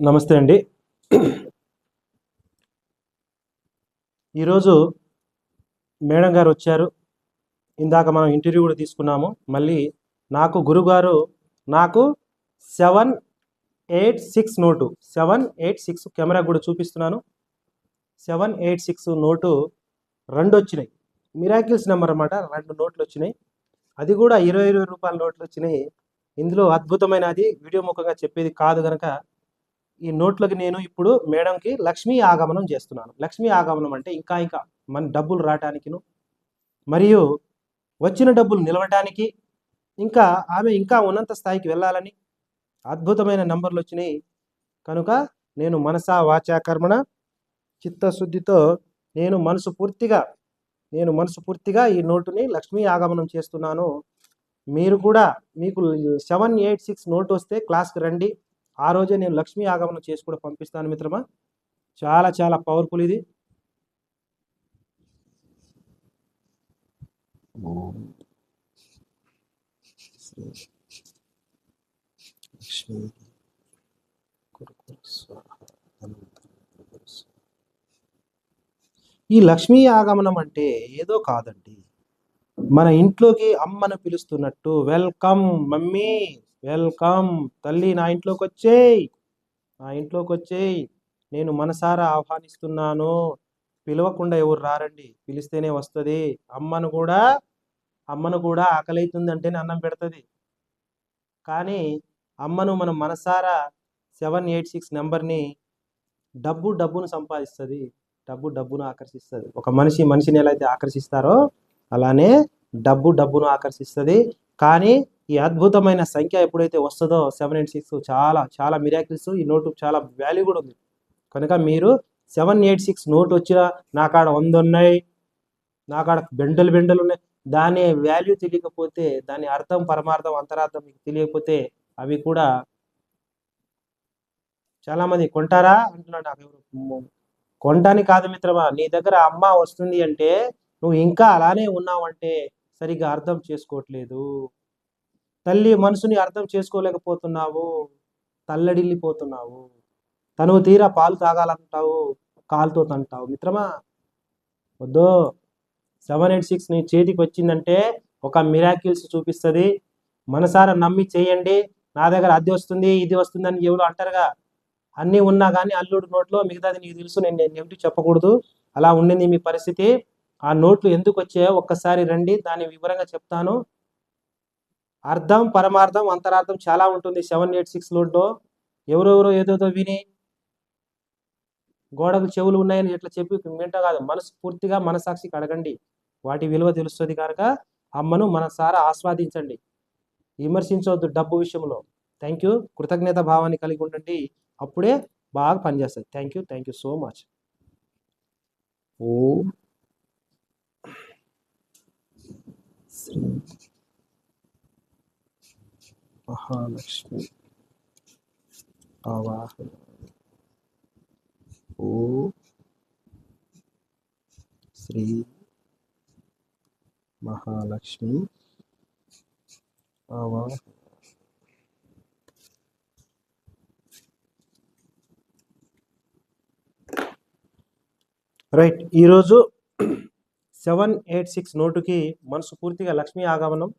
నమస్తే అండి. ఈరోజు మేడం గారు వచ్చారు. ఇందాక మనం ఇంటర్వ్యూ కూడా తీసుకున్నాము. మళ్ళీ నాకు గురుగారు నాకు seven eight six note seven eight six camera కూడా చూపిస్తున్నాను. సెవెన్ ఎయిట్ సిక్స్ నోటు రెండు వచ్చినాయి. మిరాకిల్స్ నెంబర్ అన్నమాట రెండు నోట్లు వచ్చినాయి. అది కూడా ఇరవై ఇరవై రూపాయల నోట్లు వచ్చినాయి. ఇందులో అద్భుతమైనది వీడియో ముఖంగా చెప్పేది కాదు కనుక ఈ నోట్లకి నేను ఇప్పుడు మేడంకి లక్ష్మీ ఆగమనం చేస్తున్నాను. లక్ష్మీ ఆగమనం అంటే ఇంకా ఇంకా మన డబ్బులు రావటానికిను మరియు వచ్చిన డబ్బులు నిలవటానికి ఇంకా ఆమె ఇంకా ఉన్నత స్థాయికి వెళ్ళాలని అద్భుతమైన నంబర్లు వచ్చినాయి. కనుక నేను మనసా వాచా కర్మణ చిత్తశుద్ధితో నేను మనసు పూర్తిగా నేను మనసు పూర్తిగా ఈ నోటుని లక్ష్మీ ఆగమనం చేస్తున్నాను. మీరు కూడా మీకు సెవెన్ ఎయిట్ సిక్స్ నోట్ వస్తే క్లాస్కి రండి. ఆ రోజే నేను లక్ష్మీ ఆగమనం చేసి కూడా పంపిస్తాను మిత్రమా. చాలా చాలా పవర్ఫుల్ ఇది. ఈ లక్ష్మీ ఆగమనం అంటే ఏదో కాదండి. మన ఇంట్లోకి అమ్మను పిలుస్తున్నట్టు వెల్కమ్ మమ్మీ. వెల్కమ్. తల్లి నా ఇంట్లోకి వచ్చేయ్ నా ఇంట్లోకి వచ్చేయ్ నేను మనసారా ఆహ్వానిస్తున్నాను. పిలవకుండా ఎవరు రారండి? పిలిస్తేనే వస్తుంది. అమ్మను కూడా అమ్మను కూడా ఆకలి అవుతుందంటేనే అన్నం పెడుతుంది. కానీ అమ్మను మనం మనసారా సెవెన్ ఎయిట్ సిక్స్ నెంబర్ని డబ్బు డబ్బును సంపాదిస్తుంది. డబ్బు డబ్బును ఆకర్షిస్తుంది. ఒక మనిషి మనిషిని ఎలా అయితే ఆకర్షిస్తారో అలానే డబ్బు డబ్బును ఆకర్షిస్తుంది. కానీ ఈ అద్భుతమైన సంఖ్య ఎప్పుడైతే వస్తుందో సెవెన్ ఎయిట్ సిక్స్ చాలా చాలా మిరాకిల్స్ ఈ నోటు చాలా వాల్యూ కూడా ఉంది. కనుక మీరు సెవెన్ ఎయిట్ సిక్స్ నోట్ వచ్చిన నా కాడ వంద ఉన్నాయి నా కాడ బెండలు బెండలు ఉన్నాయి. దాని వాల్యూ తెలియకపోతే దాని అర్థం పరమార్థం అంతరార్థం మీకు తెలియకపోతే అవి కూడా చాలా మంది కొంటారా అంటున్నాడు నాకు ఎవరు. కాదు మిత్రమా నీ దగ్గర అమ్మ వస్తుంది అంటే నువ్వు ఇంకా అలానే ఉన్నావంటే సరిగ్గా అర్థం చేసుకోవట్లేదు. తల్లి మనసుని అర్థం చేసుకోలేకపోతున్నావు తల్లడిల్లిపోతున్నావు. తను తీరా పాలు తాగాలంటావు కాలుతో తంటావు. మిత్రమా వద్దో. సెవెన్ ఎయిట్ సిక్స్ నీ చేతికి వచ్చిందంటే ఒక మిరాకిల్స్ చూపిస్తుంది. మనసారా నమ్మి చేయండి. నా దగ్గర అది వస్తుంది ఇది వస్తుంది అని ఎవరు అంటారుగా? అన్నీ ఉన్నా కానీ అల్లుడు నోట్లో మిగతాది నీకు తెలుసు నేను నేను ఏమిటి చెప్పకూడదు? అలా ఉండింది మీ పరిస్థితి. ఆ నోట్లు ఎందుకు వచ్చాయో ఒక్కసారి రండి దాన్ని వివరంగా చెప్తాను. అర్థం పరమార్థం అంతరార్థం చాలా ఉంటుంది. సెవెన్ ఎయిట్ సిక్స్ లోడ్లో ఎవరెవరో ఏదోదో విని గోడకు చెవులు ఉన్నాయని ఇట్లా చెప్పి వింట కాదు. మనసు పూర్తిగా మనసాక్షికి అడగండి వాటి విలువ తెలుస్తుంది కనుక అమ్మను మనసారా ఆస్వాదించండి. విమర్శించవద్దు డబ్బు విషయంలో. థ్యాంక్ యూ కృతజ్ఞత భావాన్ని కలిగి ఉండండి. అప్పుడే బాగా పనిచేస్తుంది thank you thank you so much ఓ. శ్రీ మహాలక్ష్మి. ఆవాహన ఓ శ్రీ మహాలక్ష్మి ఆవాహన రైట్ ఈరోజు సెవెన్ ఎయిట్ సిక్స్ నోటుకి మనసు పూర్తిగా లక్ష్మీ ఆగమనం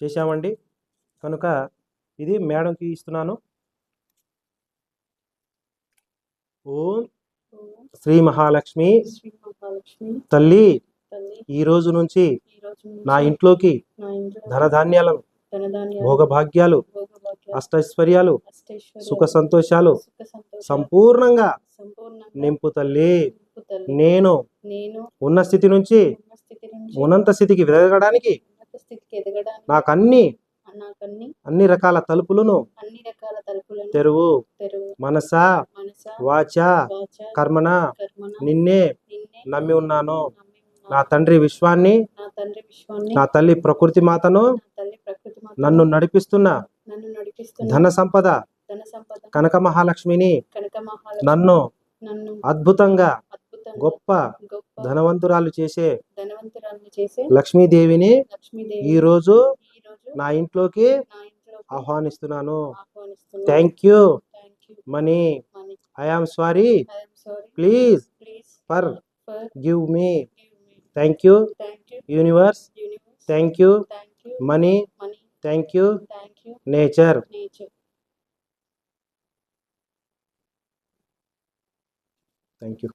చేశామండి. కనుక ఇది మేడంకి ఇస్తున్నాను ఓం శ్రీ మహాలక్ష్మి తల్లి ఈ రోజు నుంచి నా ఇంట్లోకి ధనధాన్యాలను ధనధాన్యాలు, భోగభాగ్యాలు అష్టైశ్వర్యాలు సుఖ సంతోషాలు సంపూర్ణంగా నింపు తల్లి. నేను నేను ఉన్న స్థితి నుంచి ఉన్నంత స్థితికి ఎదగడానికి నాకు అన్ని నాకన్ని అన్ని రకాల తలుపులను అన్ని రకాల తలుపులను తెరువు మనస వాచ కర్మణ నిన్నే నమ్మి ఉన్నాను. నా తండ్రి విశ్వాన్ని నా తల్లి ప్రకృతి మాతను నన్ను నడిపిస్తున్న ధన సంపద కనక మహాలక్ష్మిని నన్ను అద్భుతంగా గొప్ప ధనవంతురాలు చేసే లక్ష్మీదేవిని ఈ రోజు నా ఇంట్లోకి ఆహ్వానిస్తున్నాను. Thank you money money. I am sorry. Please forgive me. Thank you universe. Thank you money. Thank you nature. Thank you